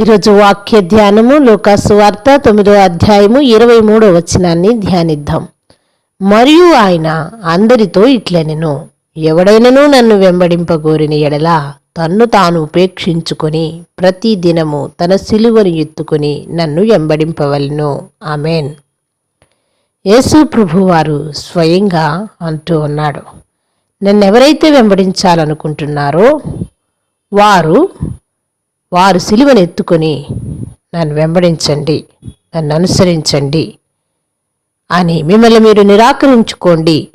ఈరోజు వాక్య ధ్యానము లోకాసు వార్త తొమ్మిదో అధ్యాయము ఇరవై మూడో వచనాన్ని ధ్యానిద్దాం. మరియు ఆయన అందరితో ఇట్లనెను ఎవడైనను నన్ను వెంబడింపగోరిన ఎడల తన్ను తాను ఉపేక్షించుకొని ప్రతి దినము తన సిలువను ఎత్తుకొని నన్ను వెంబడింపవలను. ఆమెన్. యేసు ప్రభువారు స్వయంగా అంటూ ఉన్నాడు నన్ను ఎవరైతే వెంబడించాలనుకుంటున్నారో వారు వారు సిలువను ఎత్తుకొని నన్ను వెంబడించండి నన్ను అనుసరించండి అని మిమ్మల్ని మీరు నిరాకరించుకోండి.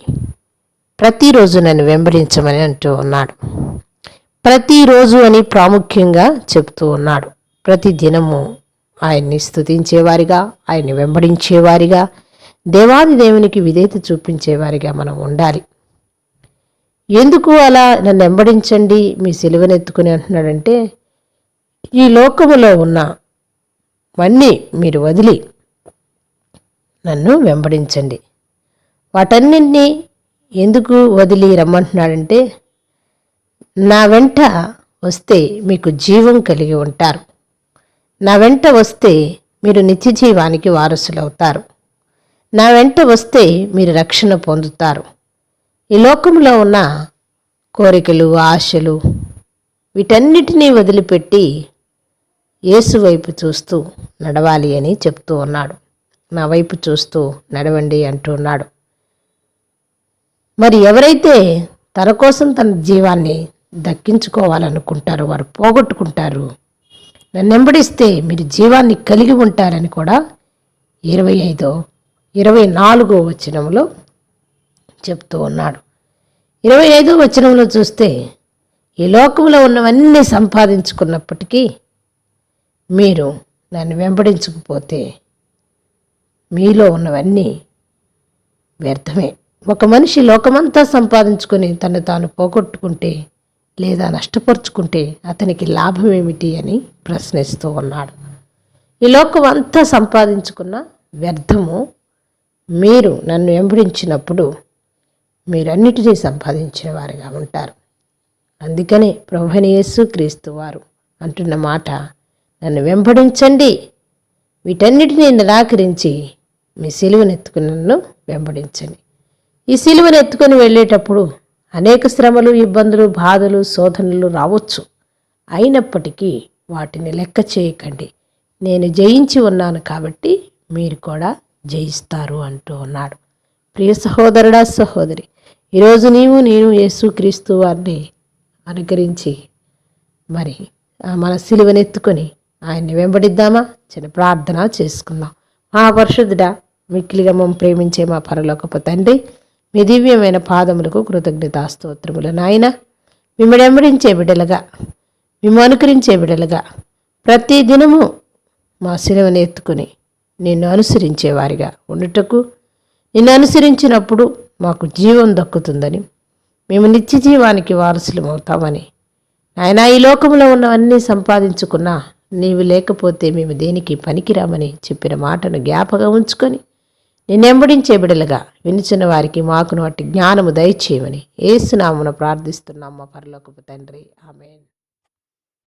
ప్రతిరోజు నన్ను వెంబడించమని అంటూ ఉన్నాడు. ప్రతిరోజు అని ప్రాముఖ్యంగా చెప్తూ ఉన్నాడు. ప్రతి దినము ఆయన్ని స్థుతించేవారిగా ఆయన్ని వెంబడించేవారిగా దేవాది దేవునికి విధేయత చూపించేవారిగా మనం ఉండాలి. ఎందుకు అలా నన్ను వెంబడించండి మీ సెలవునెత్తుకుని అంటున్నాడంటే ఈ లోకములో ఉన్న వన్నీ మీరు వదిలి నన్ను వెంబడించండి. వాటన్నింటినీ ఎందుకు వదిలి రమ్మంటున్నాడంటే నా వెంట వస్తే మీకు జీవం కలిగి ఉంటారు. నా వెంట వస్తే మీరు నిత్య జీవానికి వారసులవుతారు. నా వెంట వస్తే మీరు రక్షణ పొందుతారు. ఈ లోకంలో ఉన్న కోరికలు ఆశలు వీటన్నిటినీ వదిలిపెట్టి యేసు వైపు చూస్తూ నడవాలి అని చెప్తూ ఉన్నాడు. నా వైపు చూస్తూ నడవండి అంటూ ఉన్నాడు. మరి ఎవరైతే తన కోసం తన జీవాన్ని దక్కించుకోవాలనుకుంటారో వారు పోగొట్టుకుంటారు. నన్ను వెంబడిస్తే మీరు జీవాన్ని కలిగి ఉంటారని కూడా ఇరవై ఐదో ఇరవై నాలుగో వచనంలో చెప్తూ ఉన్నాడు. ఇరవై ఐదో వచనంలో చూస్తే ఈ లోకంలో ఉన్నవన్నీ సంపాదించుకున్నప్పటికీ మీరు నన్ను వెంబడించకపోతే మీలో ఉన్నవన్నీ వ్యర్థమే. ఒక మనిషి లోకమంతా సంపాదించుకొని తను తాను పోగొట్టుకుంటే లేదా నష్టపరుచుకుంటే అతనికి లాభం ఏమిటి అని ప్రశ్నిస్తూ ఉన్నాడు. ఈ లోకం అంతా సంపాదించుకున్న వ్యర్థము మీరు నన్ను వెంబడించినప్పుడు మీరన్నిటినీ సంపాదించిన వారిగా ఉంటారు. అందుకనే ప్రభుని యేసు క్రీస్తు వారు అంటున్న మాట నన్ను వెంబడించండి. వీటన్నిటిని నిరాకరించి మీ సిలువను ఎత్తుకుని నన్ను వెంబడించండి. ఈ సిలువను ఎత్తుకొని వెళ్ళేటప్పుడు అనేక శ్రమలు ఇబ్బందులు బాధలు శోధనలు రావచ్చు. అయినప్పటికీ వాటిని లెక్క చేయకండి. నేను జయించి ఉన్నాను కాబట్టి మీరు కూడా జయిస్తారు అంటూ ఉన్నాడు ప్రియ సహోదరుడా సహోదరి ఈరోజు నీవు నేను యేసుక్రీస్తు వారిని అనుకరించి మరి మన సిలువనెత్తుకొని ఆయన్ని వెంబడిద్దామా? చిన్న ప్రార్థన చేసుకుందాం. మా పరిశుద్ధుడా మిక్కిలిగా మమ్మ ప్రేమించే మా పరలోకపు తండ్రి మీ దివ్యమైన పాదములకు కృతజ్ఞతాస్తోత్రములు నాయన. మిమ్మల్ని వెంబడించే బిడ్డలుగా మేము అనుకరించే బిడ్డలుగా ప్రతి దినము మా సిలువను ఎత్తుకుని నిన్ను అనుసరించే వారిగా ఉండుటకు నిన్ను అనుసరించినప్పుడు మాకు జీవం దక్కుతుందని మేము నిత్య జీవానికి వారసులమవుతామని ఆయన ఈ లోకంలో ఉన్నవన్నీ సంపాదించుకున్నా నీవు లేకపోతే మేము దేనికి పనికిరామని చెప్పిన మాటను జ్ఞాపకం ఉంచుకొని నిన్నెంబడించే బిడలుగా వినిచిన వారికి మాకును అట్టి జ్ఞానము దయచేయమని ఏసునామున ప్రార్థిస్తున్నాం మా పరలోకపు తండ్రి. ఆమె